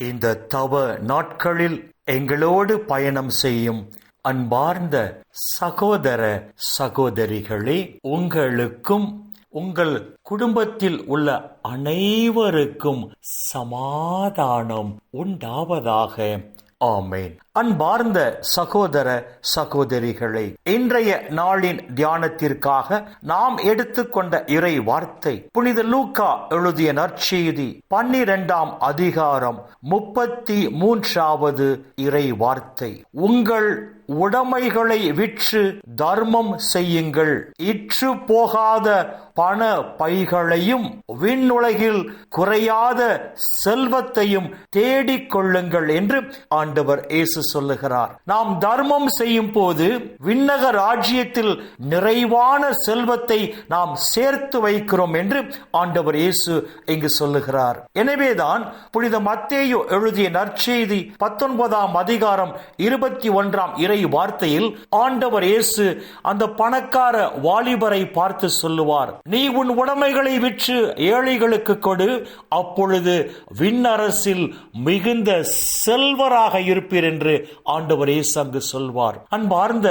இந்த தவ நாட்களில் எங்களோடு பயணம் செய்யும் அன்பார்ந்த சகோதர சகோதரிகளே உங்களுக்கும் உங்கள் குடும்பத்தில் உள்ள அனைவருக்கும் சமாதானம் உண்டாவதாக. ஆமேன். அன்பார்ந்த சகோதர சகோதரிகளை இன்றைய நாளின் தியானத்திற்காக நாம் எடுத்துக்கொண்ட இறை வார்த்தை புனித லூக்கா எழுதிய நற்செய்தி பன்னிரெண்டாம் அதிகாரம் முப்பத்தி மூன்றாவது இறை வார்த்தை. உங்கள் உடைமைகளை விற்று தர்மம் செய்யுங்கள். இற்று போகாத பண பைகளையும் விண்ணுலகில் குறையாத செல்வத்தையும் தேடிக் கொள்ளுங்கள் என்று ஆண்டவர் இயேசு சொல்லுகிறார். நாம் தர்மம் செய்யும் போது விண்ணக ராஜ்யத்தில் நிறைவான செல்வத்தை நாம் சேர்த்து வைக்கிறோம் என்று ஆண்டவர் இயேசு இங்கு சொல்லுகிறார். எனவேதான் புனித மத்தேயு எழுதிய நற்செய்தி பத்தொன்பதாம் அதிகாரம் இருபத்தி ஒன்றாம் இறை வார்த்தையில் ஆண்டவர் இயேசு அந்த பணக்கார வாலிபரை பார்த்து சொல்லுவார். நீ உன் உடைமைகளை விற்று ஏழைகளுக்கு கொடு. அப்பொழுது விண்ணரசில் மிகுந்த செல்வராக இருப்பீர் என்று ஆண்டவர் இயேசு அங்கு சொல்வார். அன்பார்ந்த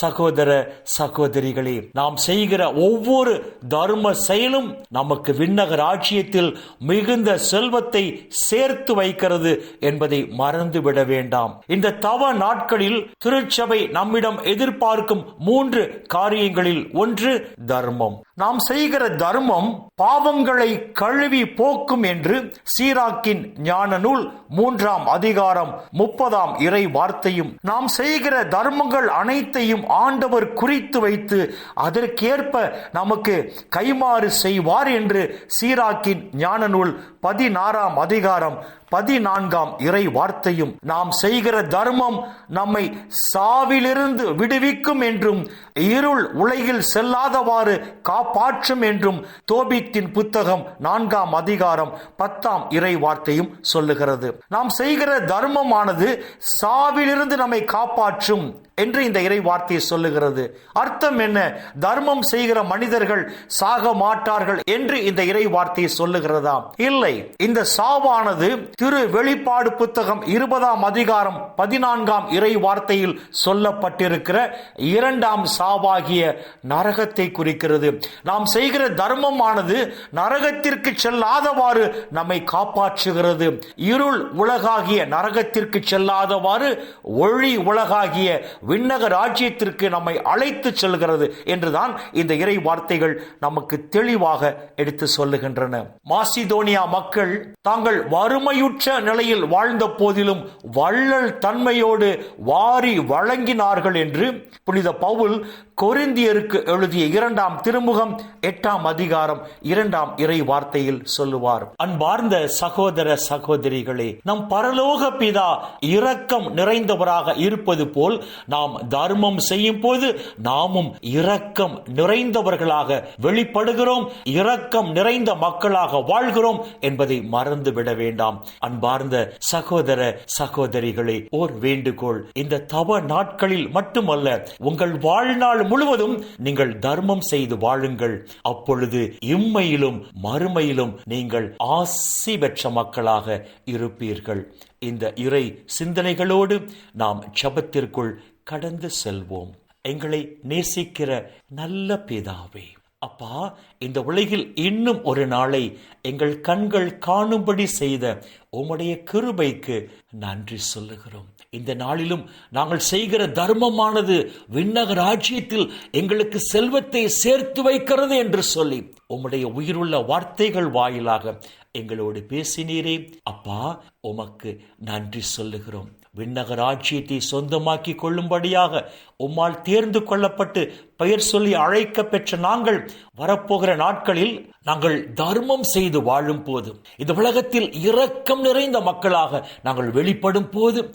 சகோதர சகோதரிகளே நாம் செய்கிற ஒவ்வொரு தர்ம செயலும் நமக்கு விண்ணக ராஜ்யத்தில் மிகுந்த செல்வத்தை சேர்த்து வைக்கிறது என்பதை மறந்துவிட வேண்டாம். இந்த தவ நாட்களில் திருச்சபை நம்மிடம் எதிர்பார்க்கும் மூன்று காரியங்களில் ஒன்று தர்மம். நாம் செய்கிற தர்மம் பாவங்களை கழுவி போக்கும் என்று சீராக்கின் ஞான நூல் மூன்றாம் அதிகாரம் முப்பதாம் இறை வார்த்தையும். நாம் செய்கிற தர்மங்கள் அனைத்தையும் ஆண்டவர் குறித்து வைத்து அதற்கேற்ப நமக்கு கைமாறு செய்வார் என்று சீராக்கின் ஞான நூல் பதினாறாம் அதிகாரம் பதினான்காம் இறை வார்த்தையும். நாம் செய்கிற தர்மம் நம்மை சாவிலிருந்து விடுவிக்கும் என்றும் இருள் உலகில் செல்லாதவாறு பாற்றும் என்றும் தோபித்தின் புத்தகம் நான்காம் அதிகாரம் பத்தாம் இறை வார்த்தையும் சொல்லுகிறது. நாம் செய்கிற தர்மமானது சாவிலிருந்து நம்மை காப்பாற்றும் என்று இந்த இறை வார்த்தையை சொல்லுகிறது. அர்த்தம் என்ன? தர்மம் செய்கிற மனிதர்கள் சாக மாட்டார்கள் என்று இந்த இறை வார்த்தையை சொல்லுகிறதா? இல்லை. இந்த சாவானது திரு வெளிப்பாடு புத்தகம் இருபதாம் அதிகாரம் பதினான்காம் இறை வார்த்தையில் சொல்லப்பட்டிருக்கிற இரண்டாம் சாவாகிய நரகத்தை குறிக்கிறது. நாம் செய்கிற தர்மமானது நரகத்திற்கு செல்லாதவாறு நம்மை காப்பாற்றுகிறது. இருள் உலகாகிய நரகத்திற்கு செல்லாதவாறு ஒளி உலகாகிய விண்ணக ராஜ்யத்திற்கு நம்மை அழைத்து செல்கிறது என்றுதான் இந்த இறை வார்த்தைகள் நமக்கு தெளிவாக எடுத்து சொல்லுகின்றன. மாசிதோனியா மக்கள் தாங்கள் வறுமையுற்ற நிலையில் வாழ்ந்த போதிலும் வள்ளல் தன்மையோடு வாரி வழங்கினார்கள் என்று புனித பவுல் கொரிந்தியருக்கு எழுதிய இரண்டாம் திருமுகம் எட்டாம் அதிகாரம் இரண்டாம் இறை வார்த்தையில் சொல்லுவார். அன்பார்ந்த சகோதர சகோதரிகளே நம் பரலோக பிதா இரக்கம் நிறைந்தவராக இருப்பது போல் நாம் தர்மம் செய்யும் போது நாமும் இரக்கம் நிறைந்தவர்களாக வெளிப்படுகிறோம் இரக்கம் நிறைந்த மக்களாக வாழ்கிறோம் என்பதை மறந்து விட வேண்டாம். அன்பார்ந்த சகோதர சகோதரிகளே ஓர் வேண்டுகோள் இந்த தவ நாட்களில் மட்டுமல்ல உங்கள் வாழ்நாள் முழுவதும் நீங்கள் தர்மம் செய்து வாழுங்கள். அப்பொழுது இம்மையிலும் மறுமையிலும் நீங்கள் ஆசி பெற்ற மக்களாக இருப்பீர்கள். இந்த இறை சிந்தனைகளோடு நாம் ஜபத்திற்குள் கடந்து செல்வோம். எங்களை நேசிக்கிற நல்ல பிதாவே அப்பா இந்த உலகில் இன்னும் ஒரு நாளை எங்கள் கண்கள் காணும்படி செய்த உம்முடைய கிருபைக்கு நன்றி சொல்லுகிறோம். இந்த நாளிலும் நாங்கள் செய்கிற தர்மமானது விண்ணக ராஜ்யத்தில் எங்களுக்கு செல்வத்தை சேர்த்து வைக்கிறது என்று சொல்லி உம்முடைய உயிருள்ள வார்த்தைகள் வாயிலாக எங்களோடு பேசினீரே. அப்பா உமக்கு நன்றி சொல்லுகிறோம். விண்ணக ராஜ்யத்தை சொந்தமாக்கி கொள்ளும்படியாக உம்மால் தேர்ந்து கொள்ளப்பட்டு பெயர் சொல்லி அழைக்க பெற்ற நாங்கள் வரப்போகிற நாட்களில் நாங்கள் தர்மம் செய்து வாழும் போது இந்த உலகத்தில் இரக்கம் நிறைந்த மக்களாக நாங்கள் வெளிப்படும் போது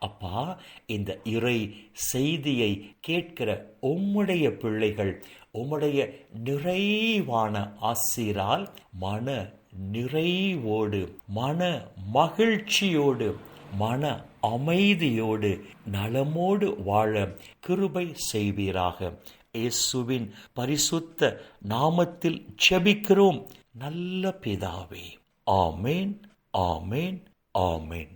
அப்பா இந்த இறை செய்தியை கேட்கிற உம்முடைய பிள்ளைகள் உம்முடைய நிறைவான ஆசிரால் மன நிறைவோடு மன மகிழ்ச்சியோடு மன அமைதியோடு நலமோடு வாழ கிருபை செய்வீராக. இயேசுவின் பரிசுத்த நாமத்தில் செபிக்கிறோம் நல்ல பிதாவே ஆமேன் ஆமேன் ஆமேன்.